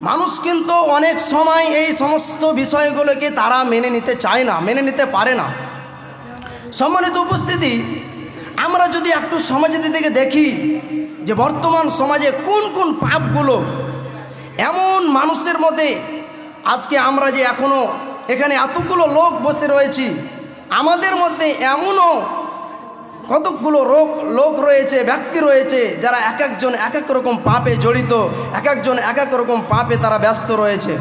মানুষ কিন্তু অনেক সময় এই সমস্ত বিষয়গুলোকে তারা মেনে নিতে চায় না, মেনে নিতে পারে না। সম্মানিত উপস্থিতি, আমরা যদি একটু সমাজের দিকে দেখি যে বর্তমান সমাজে কোন কোন পাপগুলো এমন মানুষের মধ্যে আজকে আমরা যে এখনও এখানে এতগুলো লোক বসে রয়েছি, আমাদের মধ্যে এমনও কতকগুলো রোগ, লোক রয়েছে, ব্যক্তি রয়েছে, যারা এক একজন এক এক রকম পাপে জড়িত এক একজন এক এক রকম পাপে তারা ব্যস্ত রয়েছে।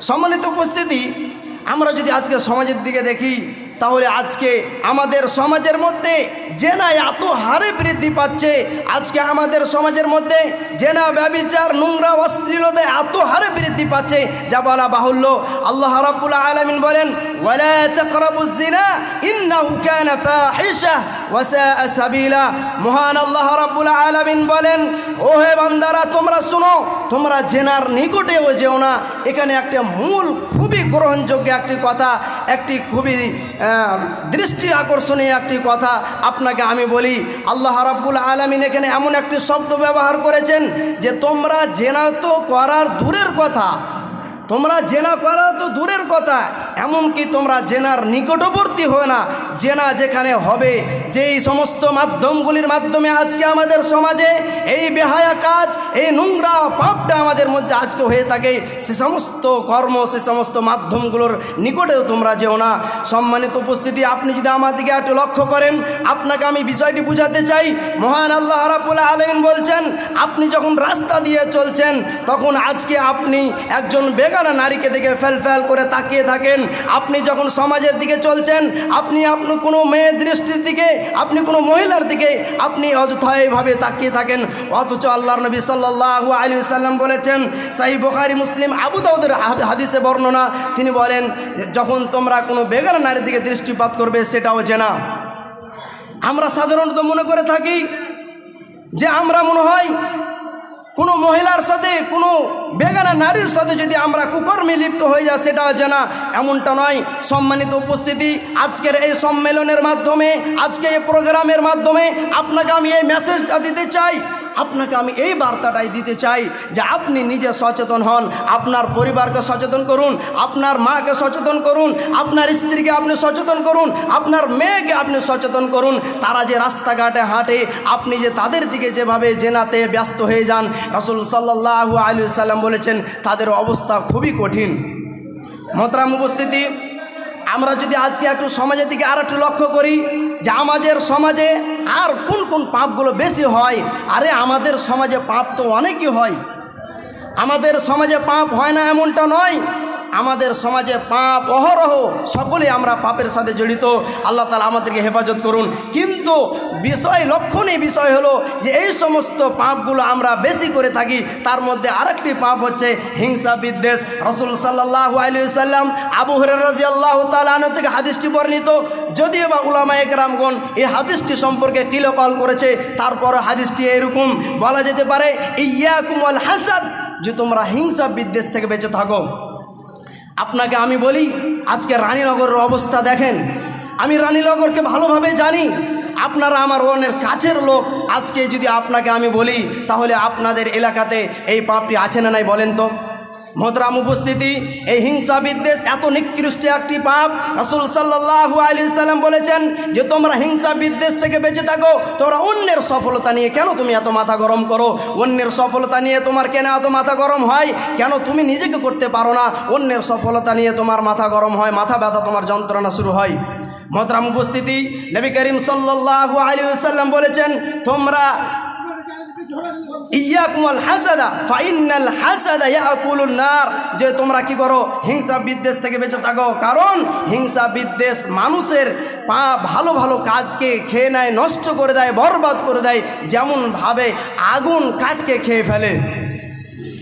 সম্মানিত উপস্থিতি আমরা যদি আজকে সমাজের দিকে দেখি, তাহলে আজকে আমাদের সমাজের মধ্যে জেনা এত হারে বৃদ্ধি পাচ্ছে। আজকে আমাদের সমাজের মধ্যে জেনা ব্যবিচার নোংরা, অশ্লীলতা এত হারে বৃদ্ধি পাচ্ছে। যা বলা বাহুল্য। আল্লাহ রাব্বুল আলামিন বলেন সাবিলা মহান আল্লাহ রাব্বুল আলামিন বলেন ও হে বান্দারা, তোমরা শুনো, তোমরা জেনার নিকটেও যেও না। এখানে একটা মূল খুবই গ্রহণযোগ্য একটি কথা, একটি খুবই দৃষ্টি আকর্ষণীয় একটি কথা। আপনাকে আমি বলি, আল্লাহ রাব্বুল আলামিন এখানে এমন একটি শব্দ ব্যবহার করেছেন যে তোমরা জেনা তো করার দূরের কথা তোমরা জেনা করা তো দূরের কথা, এমনকি তোমরা জেনার নিকটবর্তী হয় না। জেনা যেখানে হবে, যেই সমস্ত মাধ্যমগুলির মাধ্যমে আজকে আমাদের সমাজে এই বেহায়া কাজ, এই নোংরা পাপটা আমাদের মধ্যে আজকে হয়ে থাকে, সে সমস্ত কর্ম, সে সমস্ত মাধ্যমগুলোর নিকটেও তোমরা যেও না। সম্মানিত উপস্থিতি, আপনি যদি আমার দিকে একটু লক্ষ্য করেন, আপনাকে আমি বিষয়টি বুঝাতে চাই। মহান আল্লাহ রাবুল আলমিন বলছেন, আপনি যখন রাস্তা দিয়ে চলছেন, তখন আজকে আপনি একজন বেগানা নারীকে দেখে ফেল ফেল করে তাকিয়ে থাকেন, আপনি যখন সমাজের দিকে চলছেন, আপনি আপনি কোনো মেয়ের দৃষ্টির দিকে, আপনি কোনো মহিলার দিকে, আপনি অযথায়ভাবে তাকিয়ে থাকেন। অথচ আল্লাহর নবী সাল্লাল্লাহু আলী সাল্লাম বলেছেন সাহি বোখারি, মুসলিম, আবু দাউদের হাদিসে বর্ণনা, তিনি বলেন, যখন তোমরা কোনো বেগানা নারীর দিকে দৃষ্টিপাত করবে, সেটাও জেনা। আমরা সাধারণত মনে করে থাকি যে আমরা মনে হয় কোনো মহিলার সাথে, কোনো বেগানা নারীর সাথে যদি আমরা কুকর্মে লিপ্ত হয়ে যায় সেটা হচ্ছে না, এমনটা নয়। সম্মানিত উপস্থিতি, আজকের এই সম্মেলনের মাধ্যমে, আজকে এই প্রোগ্রামের মাধ্যমে আপনাকে আমি এই মেসেজটা দিতে চাই। আপনাকে আমি এই বার্তাটাই দিতে চাই যে আপনি নিজে সচেতন হন, আপনার পরিবারকে সচেতন করুন, আপনার মাকে সচেতন করুন, আপনার স্ত্রীকে আপনি সচেতন করুন, আপনার মেয়েকে আপনি সচেতন করুন। তারা যে রাস্তাঘাটে হাঁটে, আপনি যে তাদের দিকে যেভাবে জেনাতে ব্যস্ত হয়ে যান, রাসুল সাল্লাহ আলু সাল্লাম বলেছেন, তাদের অবস্থা খুবই কঠিন। মতরাম উপস্থিতি আমরা যদি আজকে একটু সমাজের দিকে আর একটু লক্ষ্য করি যে আমাদের সমাজে আর কোন কোন পাপগুলো বেশি হয়, আরে আমাদের সমাজে পাপ তো অনেকই হয়। আমাদের সমাজে পাপ হয় না এমনটা নয়। আমাদের সমাজে পাপ, অহরহ সকলে আমরা পাপের সাথে জড়িত। আল্লাহ তালা আমাদেরকে হেফাজত করুন। কিন্তু বিষয় লক্ষণীয় বিষয় হলো যে এই সমস্ত পাপগুলো আমরা বেশি করে থাকি, তার মধ্যে আরেকটি পাপ হচ্ছে হিংসা বিদ্বেষ। রসুল সাল্লাহ আলী সাল্লাম আবু হরের রাজি আল্লাহ তালন থেকে হাদিসটি বর্ণিত। যদিও বা উলামা একরামগণ এই হাদিসটি সম্পর্কে কিলকল করেছে তারপর হাদিসটি এরকম বলা যেতে পারে ইয়াকুমল হাসাদ যে তোমরা হিংসা বিদ্বেষ থেকে বেঁচে থাকো। আপনাকে আমি বলি, আজকে রানীনগরের অবস্থা দেখেন। আমি রানীনগরকে ভালোভাবে জানি। আপনারা আমার অনেক কাছের লোক। আজকে যদি আপনাকে আমি বলি, তাহলে আপনাদের এলাকাতে এই পাপটি আছে না নাই বলেন তো? মোহতরাম উপস্থিতি, এই হিংসা বিদ্বেষ এত নিকৃষ্ট একটি পাপ, রসুল সাল্লাহু আলী সাল্লাম বলেছেন যে তোমরা হিংসা বিদ্বেষ থেকে বেঁচে থাকো, তোমরা অন্যের সফলতা নিয়ে কেন তুমি এত মাথা গরম করো? অন্যের সফলতা নিয়ে তোমার কেন এত মাথা গরম হয়? কেন তুমি নিজেকে করতে পারো না? অন্যের সফলতা নিয়ে তোমার মাথা গরম হয়, মাথা ব্যথা তোমার যন্ত্রণা শুরু হয়। মোহতরাম উপস্থিতি, নবী করিম সাল্লাহু আলী সাল্লাম বলেছেন, তোমরা ইয়াকুমল হাসাদা ফাইনাল হাসাদা ইয়াকুলুন নার। যে তোমরা কি করো? হিংসা বিদ্বেষ থেকে বেঁচে থাকো। কারণ হিংসা বিদ্বেষ মানুষের পা ভালো ভালো কাজকে খেয়ে নেয়, নষ্ট করে দেয়, বরবাদ করে দেয় যেমন ভাবে আগুন কাঠকে খেয়ে ফেলে।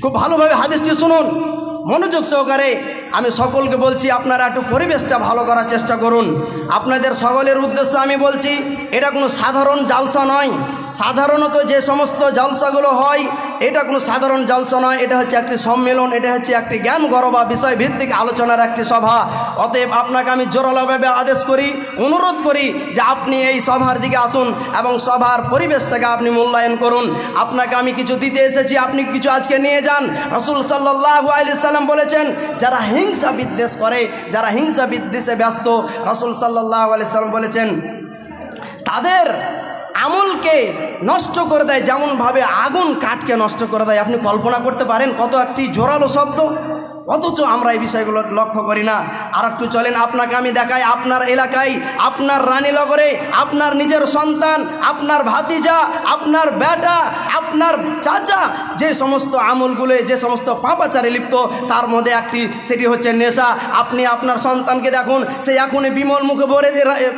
খুব ভালোভাবে হাদিসটি শুনুন। মনোযোগ সহকারে আমি সকলকে বলছি, আপনারা একটু পরিবেশটা ভালো করার চেষ্টা করুন। আপনাদের সকলের উদ্দেশ্যে আমি বলছি, এটা কোনো সাধারণ জালসা নয়। সাধারণত যে সমস্ত জালসাগুলো হয়, এটা কোনো সাধারণ জালসা নয়। এটা হচ্ছে একটি সম্মেলন, এটা হচ্ছে একটি জ্ঞান গরবা বিষয় ভিত্তিক আলোচনার একটি সভা। অতএব আপনাকে আমি জোরালোভাবে আদেশ করি, অনুরোধ করি যে আপনি এই সভার দিকে আসুন এবং সভার পরিবেশটাকে আপনি মূল্যায়ন করুন। আপনাকে আমি কিছু দিতে এসেছি, আপনি কিছু আজকে নিয়ে যান। রসুল সাল্লাহ আলি সাল্লাম বলেছেন, যারা হিংসা বিদ্বেষ করে, যারা হিংসা বিদ্বেষে ব্যস্ত, রসুল সাল্লাহ আলাইসাল্লাম বলেছেন, তাদের আমলকে নষ্ট করে দেয়, যেমনভাবে আগুন কাঠকে নষ্ট করে দেয়। আপনি কল্পনা করতে পারেন কত একটি জোরালো শব্দ? অথচ আমরা এই বিষয়গুলো লক্ষ্য করি না। আর একটু চলেন, আপনাকে আমি দেখাই, আপনার এলাকায়, আপনার রানীনগরে আপনার নিজের সন্তান, আপনার ভাতিজা, আপনার বেটা, আপনার চাচা, যে সমস্ত আমলগুলো, যে সমস্ত পাপাচারে লিপ্ত, তার মধ্যে একটি, সেটি হচ্ছে নেশা। আপনি আপনার সন্তানকে দেখুন, সে এখনই বিমল মুখে ভরে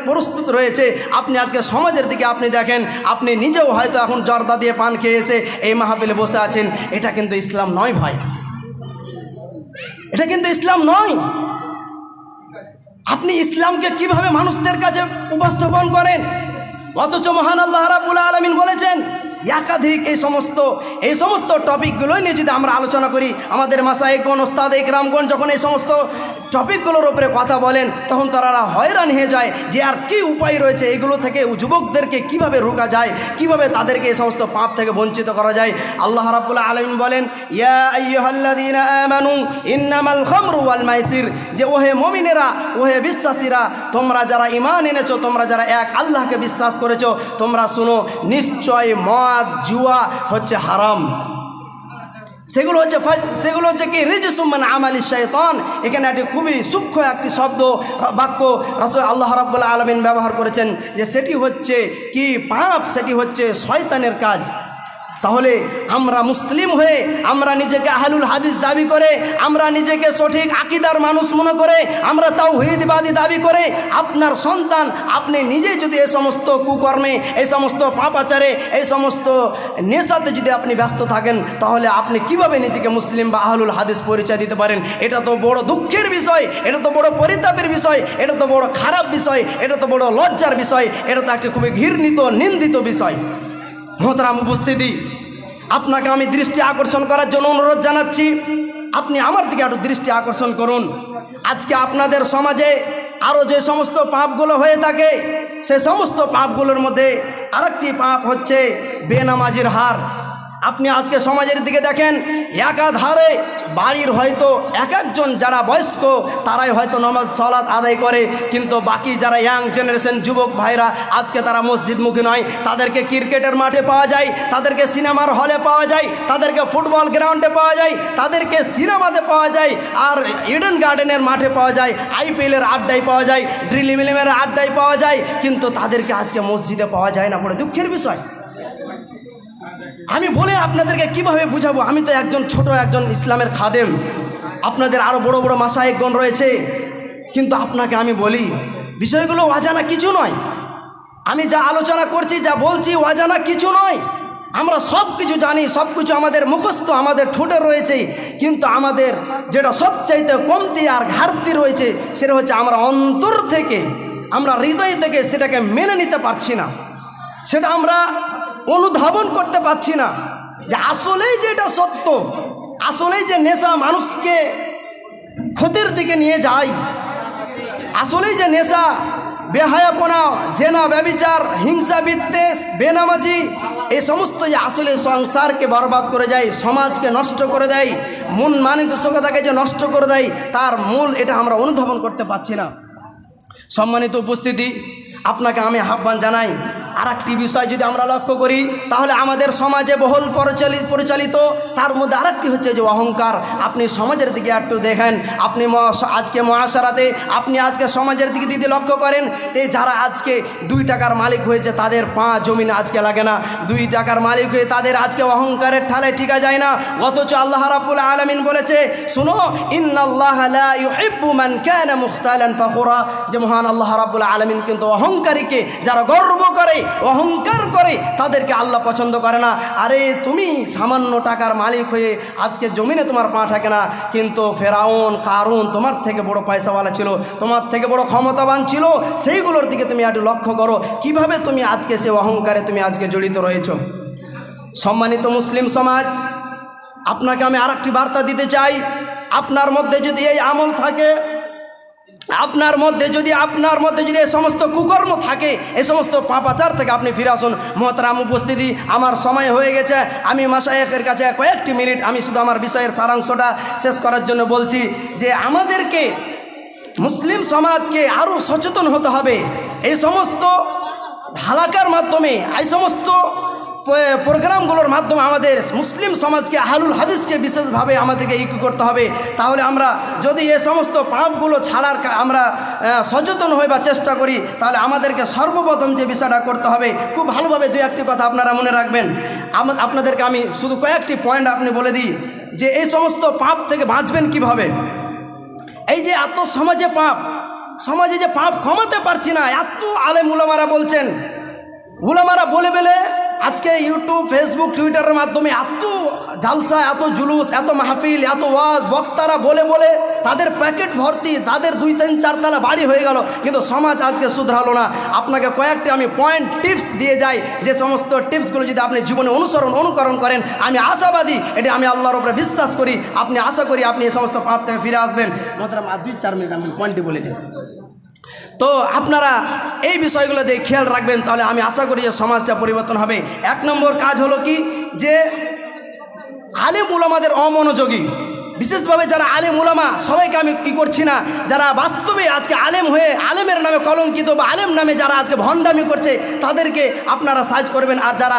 প্রস্তুত রয়েছে। আপনি আজকে সমাজের দিকে আপনি দেখেন, আপনি নিজেও হয়তো এখন জর্দা দিয়ে পান খেয়ে এসে এই মাহফিলে বসে আছেন। এটা কিন্তু ইসলাম নয় ভাই। এটা কিন্তু ইসলাম নয়। আপনি ইসলামকে কীভাবে মানুষদের কাছে উপস্থাপন করেন? অথচ মহান আল্লাহ রাবুল আলমিন বলেছেন, একাধিক এই সমস্ত এই সমস্ত টপিকগুলোই নিয়ে যদি আমরা আলোচনা করি, আমাদের মাসায় কোন ওস্তাদ একরামগণ যখন এই সমস্ত টপিকগুলোর উপরে কথা বলেন, তখন তারা হয়রান হয়ে যায় যে আর কি উপায় রয়েছে এগুলো থেকে যুবকদেরকে কীভাবে রোকা যায়, কীভাবে তাদেরকে এই সমস্ত পাপ থেকে বঞ্চিত করা যায়। আল্লাহ রাবুল্লাহ আলমিন বলেন মাইসির, যে ওহে মমিনেরা, ওহে বিশ্বাসীরা, তোমরা যারা ইমান এনেছো, তোমরা যারা এক আল্লাহকে বিশ্বাস করেছ, তোমরা শুনো, নিশ্চয় মদ, জুয়া হচ্ছে হারাম। সেগুলো হচ্ছে সেগুলো হচ্ছে কি? রিজসুমান আমালি শেতন এখানে একটি খুবই সূক্ষ্ম একটি শব্দ, বাক্য রসুল আল্লাহ রাবুল্লাহ আলমিন ব্যবহার করেছেন যে সেটি হচ্ছে কি? পাপ, সেটি হচ্ছে শয়তানের কাজ। তাহলে আমরা মুসলিম হয়ে আমরা নিজেকে আহলুল হাদিস দাবি করে, আমরা নিজেকে সঠিক আকিদার মানুষ মনে করে, আমরা তাও হুইদবাদী দাবি করে, আপনার সন্তান আপনি নিজে যদি এই সমস্ত কুকর্মে এই সমস্ত পাপাচারে এই সমস্ত নেশাতে যদি আপনি ব্যস্ত থাকেন, তাহলে আপনি কীভাবে নিজেকে মুসলিম বা আহলুল হাদিস পরিচয় দিতে পারেন? এটা তো বড় দুঃখের বিষয়, এটা তো বড় পরিতাপের বিষয়, এটা তো বড় খারাপ বিষয়, এটা তো বড় লজ্জার বিষয়, এটা তো একটি খুবই ঘৃণিত, নিন্দিত বিষয়। মোহতারাম উপস্থিতি, আপনাকে আমি দৃষ্টি আকর্ষণ করার জন্য অনুরোধ জানাচ্ছি। আপনি আমার দিকে একটু দৃষ্টি আকর্ষণ করুন। আজকে আপনাদের সমাজে আরও যে সমস্ত পাপগুলো হয়ে থাকে, সে সমস্ত পাপগুলোর মধ্যে আরেকটি পাপ হচ্ছে বেনামাজির হার। আপনি আজকে সমাজের দিকে দেখেন, একাধারে বাড়ির হয়তো এক একজন যারা বয়স্ক, তারাই হয়তো নমাজ সলাৎ আদায় করে, কিন্তু বাকি যারা ইয়াং জেনারেশন যুবক ভাইরা, আজকে তারা মসজিদমুখী নয়। তাদেরকে ক্রিকেটের মাঠে পাওয়া যায়, তাদেরকে সিনেমার হলে পাওয়া যায়, তাদেরকে ফুটবল গ্রাউন্ডে পাওয়া যায়, তাদেরকে সিনেমাতে পাওয়া যায়, আর ইডেন গার্ডেনের মাঠে পাওয়া যায় আইপিএলের আড্ডায় পাওয়া যায়, ড্রিলিমিলিমের আড্ডায় পাওয়া যায়, কিন্তু তাদেরকে আজকে মসজিদে পাওয়া যায় না, বড় দুঃখের বিষয়। আমি বলে আপনাদেরকে কীভাবে বুঝাবো? আমি তো একজন ছোট, একজন ইসলামের খাদেম। আপনাদের আরও বড় বড় মাসায়েকগণ রয়েছে। কিন্তু আপনাকে আমি বলি, বিষয়গুলো অজানা কিছু নয়। আমি যা আলোচনা করছি, যা বলছি অজানা কিছু নয়। আমরা সব কিছু জানি, সব কিছু আমাদের মুখস্থ, আমাদের ঠোঁটে রয়েছে। কিন্তু আমাদের যেটা সবচাইতে কমতি আর ঘাটতি রয়েছে, সেটা হচ্ছে আমরা অন্তর থেকে, আমরা হৃদয় থেকে সেটাকে মেনে নিতে পারছি না। সেটা আমরা অনুধাবন করতে পারছি না। যে আসলেই যে এটা সত্য, আসলেই যে নেশা মানুষকে ক্ষতির দিকে নিয়ে যায়, আসলেই যে নেশা, বেহায়াপনা, জেনা, ব্যবিচার, হিংসা, বিদ্বেষ, বেনামাজি, এই সমস্ত যে আসলে সংসারকে বরবাদ করে যায় সমাজকে নষ্ট করে দেয়, মন মানসিকতাকে যে নষ্ট করে দেয়, তার মূল এটা আমরা অনুধাবন করতে পারছি না। সম্মানিত উপস্থিতি, আপনাকে আমি আহ্বান জানাই আর একটি বিষয় যদি আমরা লক্ষ্য করি, তাহলে আমাদের সমাজে বহুল পরিচালিত পরিচালিত, তার মধ্যে আরেকটি হচ্ছে যে অহংকার। আপনি সমাজের দিকে একটু দেখেন, আপনি আজকে মহাসারাতে আপনি আজকে সমাজের দিকে দিদি লক্ষ্য করেন, তে যারা আজকে দুই টাকার মালিক হয়েছে, তাদের পা জমিন আজকে লাগে না। দুই টাকার মালিক হয়ে তাদের আজকে অহংকারের ঠালে টিকা যায় না। অথচ আল্লাহ রাব্বুল আলামিন বলেছে, শুনো ফাখুরা। যে মহান আল্লাহ রাব্বুল আলামিন কিন্তু অহংকারীকে, যারা গর্ব করে অহংকার করে তাদেরকে আল্লাহ পছন্দ করে না। আরে, তুমি সামান্য টাকার মালিক হয়ে আজকে জমিনে তোমার পা থাকে না। কিন্তু ফেরাউন, কারুন তোমার থেকে বড় পয়সাওয়ালা ছিল, তোমার থেকে বড় ক্ষমতাবান ছিল, সেইগুলোর দিকে তুমি একটু লক্ষ্য করো। কীভাবে তুমি আজকে সে অহংকারে তুমি আজকে জড়িত রয়েছো? সম্মানিত মুসলিম সমাজ, আপনাকে আমি আরেকটি বার্তা দিতে চাই। আপনার মধ্যে যদি এই আমল থাকে আপনার মধ্যে যদি, আপনার মধ্যে যদি এ সমস্ত কুকর্ম থাকে, এ সমস্ত পাপাচার থেকে আপনি ফিরে আসুন। মহতারাম উপস্থিতি আমার সময় হয়ে গেছে। আমি মাসায়েকের কাছে কয়েকটি মিনিট আমি শুধু আমার বিষয়ের সারাংশটা শেষ করার জন্য বলছি যে আমাদেরকে মুসলিম সমাজকে আরও সচেতন হতে হবে। এই সমস্ত হালাকার মাধ্যমে, এই সমস্ত প্রোগ্রামগুলোর মাধ্যমে আমাদের মুসলিম সমাজকে, আহলুল হাদিসকে বিশেষভাবে আমাদেরকে ইকু করতে হবে। তাহলে আমরা যদি এ সমস্ত পাপগুলো ছাড়ার আমরা সচেতন হই বা চেষ্টা করি, তাহলে আমাদেরকে সর্বপ্রথম যে বিষয়টা করতে হবে, খুব ভালোভাবে দু একটি কথা আপনারা মনে রাখবেন। আপনাদেরকে আমি শুধু কয়েকটি পয়েন্ট আপনি বলে দিই, যে এই সমস্ত পাপ থেকে বাঁচবেন কীভাবে? এই যে এত সমাজে পাপ, সমাজে যে পাপ কমাতে পারছি না, এত আলেম উলামারা বলছেন। উলামারা বলে বলে আজকে ইউটিউব ফেসবুক টুইটারের মাধ্যমে এত জালসা, এত জুলুস, এত মাহফিল, এত ওয়াজ, বক্তারা বলে বলে তাদের প্যাকেট ভর্তি, তাদের দুই তিন চারতলা বাড়ি হয়ে গেল। কিন্তু সমাজ আজকে শুধরালো না। আপনাকে কয়েকটি আমি পয়েন্ট টিপস দিয়ে যাই। যে সমস্ত টিপসগুলো যদি আপনি জীবনে অনুসরণ, অনুকরণ করেন, আমি আশাবাদী, এটা আমি আল্লাহর উপরে বিশ্বাস করি। আপনি আশা করি আপনি এই সমস্ত পাপ থেকে ফিরে আসবেন। মোতরাম আর দুই চার মিনিট আমি পয়েন্টটি বলে দিন তো আপনারা এই বিষয়গুলো দিয়ে খেয়াল রাখবেন, তাহলে আমি আশা করি যে সমাজটা পরিবর্তন হবে। এক নম্বর কাজ হলো কি? যে আলেম উলামাদের অমনোযোগী। বিশেষভাবে যারা আলেম উলামা, সবাইকে আমি কি করছি না, যারা বাস্তবে আজকে আলেম হয়ে আলেমের নামে কলঙ্কিত বা আলেম নামে যারা আজকে ভণ্ডামি করছে, তাদেরকে আপনারা সাজ করবেন। আর যারা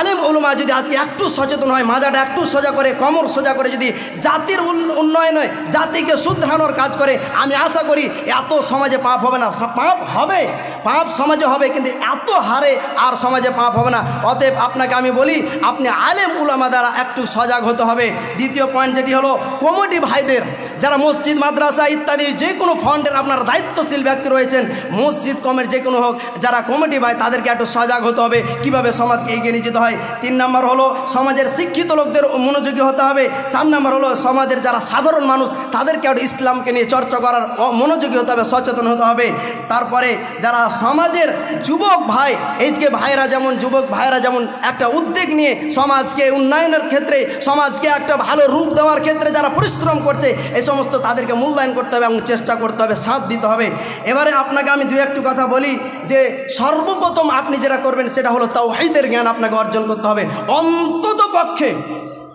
আলেম উলমা যদি আজকে একটু সচেতন হয়, মাজাটা একটু সোজা করে, কমর সোজা করে যদি জাতির উন্নয়ন হয়, জাতিকে শুধরানোর কাজ করে, আমি আশা করি এত সমাজে পাপ হবে না। পাপ হবে, পাপ সমাজে হবে, কিন্তু এত হারে আর সমাজে পাপ হবে না। অতএব আপনাকে আমি বলি, আপনি আলেম উলামা দ্বারা একটু সজাগ হতে হবে। দ্বিতীয় পয়েন্ট যেটি হলো কমিটি ভাইদের যারা মসজিদ, মাদ্রাসা ইত্যাদি যে কোনো ফান্ডের আপনার দায়িত্বশীল ব্যক্তি রয়েছেন, মসজিদ কমের যে কোনো হোক, যারা কমিটি ভাই, তাদেরকে একটু সজাগ হতে হবে। কীভাবে সমাজকে এগিয়ে নিয়ে যেতে হয়? তিন নম্বর হলো, সমাজের শিক্ষিত লোকদের মনোযোগী হতে হবে। চার নম্বর হলো, সমাজের যারা সাধারণ মানুষ, তাদেরকে একটু ইসলামকে নিয়ে চর্চা করার মনোযোগী হতে হবে, সচেতন হতে হবে। তারপরে যারা সমাজের যুবক ভাই, এই যে ভাইরা যেমন, যুবক ভাইরা যেমন, একটা উদ্যোগ নিয়ে সমাজকে উন্নয়নের ক্ষেত্রে, সমাজকে একটা ভালো রূপ দেওয়ার ক্ষেত্রে যারা পরিশ্রম করছে, এই সমস্ত তাদেরকে মূল্যায়ন করতে হবে এবং চেষ্টা করতে হবে সাথ দিতে হবে। এবারে আপনাকে আমি দু একটু কথা বলি যে সর্বপ্রথম আপনি যেটা করবেন সেটা হলো তাও জ্ঞান আপনাকে অর্জন করতে হবে। অন্তত পক্ষে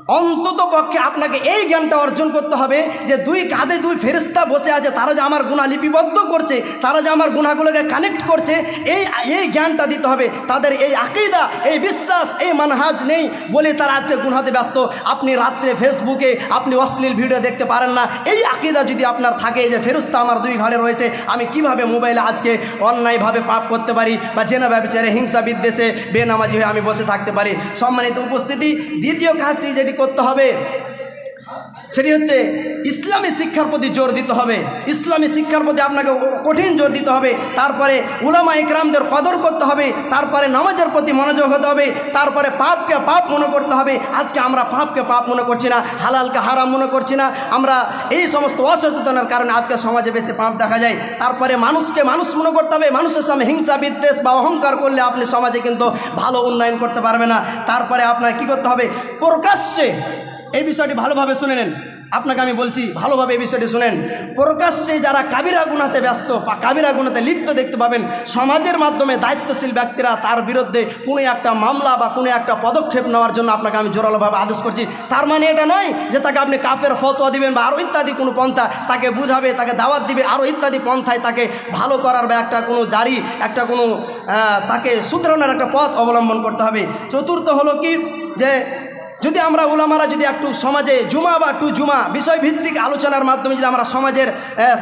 অন্তত পক্ষে আপনাকে এই জ্ঞানটা অর্জন করতে হবে যে দুই কাঁধে দুই ফেরিস্তা বসে আছে, তারা যে আমার গুণা লিপিবদ্ধ করছে, তারা যে আমার গুণাগুলোকে কানেক্ট করছে, এই এই জ্ঞানটা দিতে হবে। তাদের এই আকিদা, এই বিশ্বাস, এই মানহাজ নেই বলে তারা আজকে গুণাতে ব্যস্ত। আপনি রাত্রে ফেসবুকে আপনি অশ্লীল ভিডিও দেখতে পারেন না। এই আকিদা যদি আপনার থাকে যে ফেরস্তা আমার দুই ঘাড়ে রয়েছে, আমি কীভাবে মোবাইলে আজকে অন্যায়ভাবে পাপ করতে পারি বা জেনা ব্যবচারে হিংসা বিদ্বেষে বেনামাজি হয়ে আমি বসে থাকতে পারি? সম্মানিত উপস্থিতি, দ্বিতীয় কাজটি যেটি করতে হবে। সেটি হচ্ছে ইসলামী শিক্ষার প্রতি জোর দিতে হবে। ইসলামী শিক্ষার প্রতি আপনাকে কঠিন জোর দিতে হবে। তারপরে উলামা ইকরামদের কদর করতে হবে। তারপরে নামাজের প্রতি মনোযোগ হতে হবে। তারপরে পাপকে পাপ মনে করতে হবে। আজকে আমরা পাপকে পাপ মনে করছি না, হালালকে হারাম মনে করছি না। আমরা এই সমস্ত অসচেতনের কারণে আজকে সমাজে বেশি পাপ দেখা যায়। তারপরে মানুষকে মানুষ মনে করতে হবে। মানুষের সামনে হিংসা, বিদ্বেষ বা অহংকার করলে আপনি সমাজে কিন্তু ভালো উন্নয়ন করতে পারবে না। তারপরে আপনার কি করতে হবে? প্রকাশ্যে এই বিষয়টি ভালোভাবে শুনে নেন। আপনাকে আমি বলছি, ভালোভাবে এই বিষয়টি শুনেন প্রকাশ্যে যারা কাবিরা গুণাতে ব্যস্ত, বা কাবিরা গুণাতে লিপ্ত দেখতে পাবেন, সমাজের মাধ্যমে দায়িত্বশীল ব্যক্তিরা তার বিরুদ্ধে কোনো একটা মামলা বা কোনো একটা পদক্ষেপ নেওয়ার জন্য আপনাকে আমি জোরালোভাবে আদেশ করছি। তার মানে এটা নয় যে তাকে আপনি কাফের ফতোয়া দিবেন বা আরও ইত্যাদি কোনো পন্থা তাকে বুঝাবে, তাকে দাওয়াত দিবে আরও ইত্যাদি পন্থায় তাকে ভালো করার বা একটা কোনো জারি, একটা কোনো তাকে শুধরানোর একটা পথ অবলম্বন করতে হবে। চতুর্থ হলো কি? যে যদি আমরা ওলামারা যদি একটু সমাজে জুমা বা টু জুমা বিষয়ভিত্তিক আলোচনার মাধ্যমে যদি আমরা সমাজের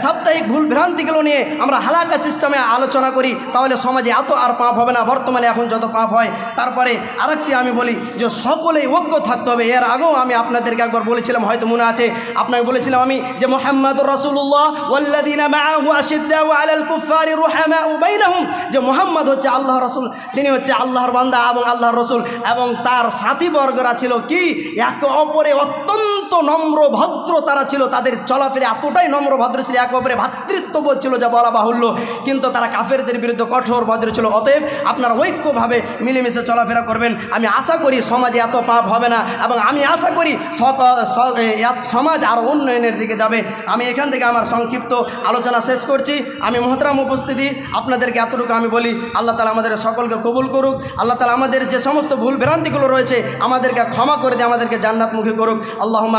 সাপ্তাহিক ভুল ভ্রান্তিগুলো নিয়ে আমরা হালাকা সিস্টেমে আলোচনা করি, তাহলে সমাজে এত আর পাপ হবে না। বর্তমানে এখন যত পাপ হয়, তারপরে আরেকটি আমি বলি যে সকলেই ঐক্য থাকতে হবে। এর আগেও আমি আপনাদেরকে একবার বলেছিলাম, হয়তো মনে আছে, আপনাকে বলেছিলাম আমি যে মোহাম্মদ রসুল্লাহ যে মোহাম্মদ হচ্ছে আল্লাহ রসুল, তিনি হচ্ছে আল্লাহর বান্দা এবং আল্লাহর রসুল এবং তার সাথীবর্গরা ছিল কি? একে অপরে অত্যন্ত নম্র ভদ্র তারা ছিল, তাদের চলাফেরা এতটাই নম্র ভদ্র ছিল, একে অপরে ভ্রাতৃত্ববোধ ছিল যা বলা বাহুল্য। কিন্তু তারা কাফেরদের বিরুদ্ধে কঠোর ভদ্র ছিল। অতএব আপনারা ঐক্যভাবে মিলেমিশে চলাফেরা করবেন। আমি আশা করি সমাজে এত পাপ হবে না এবং আমি আশা করি সমাজ আরও উন্নয়নের দিকে যাবে। আমি এখান থেকে আমার সংক্ষিপ্ত আলোচনা শেষ করছি। আমি মহতরাম উপস্থিতি। আপনাদেরকে এতটুকু আমি বলি, আল্লাহ তালা আমাদের সকলকে কবুল করুক। আল্লাহ তালা আমাদের যে সমস্ত ভুল ভ্রান্তিগুলো রয়েছে, আমাদেরকে ক্ষমা করে দিয়ে আমাদেরকে জান্নাতমুখী করুক। আল্লাহ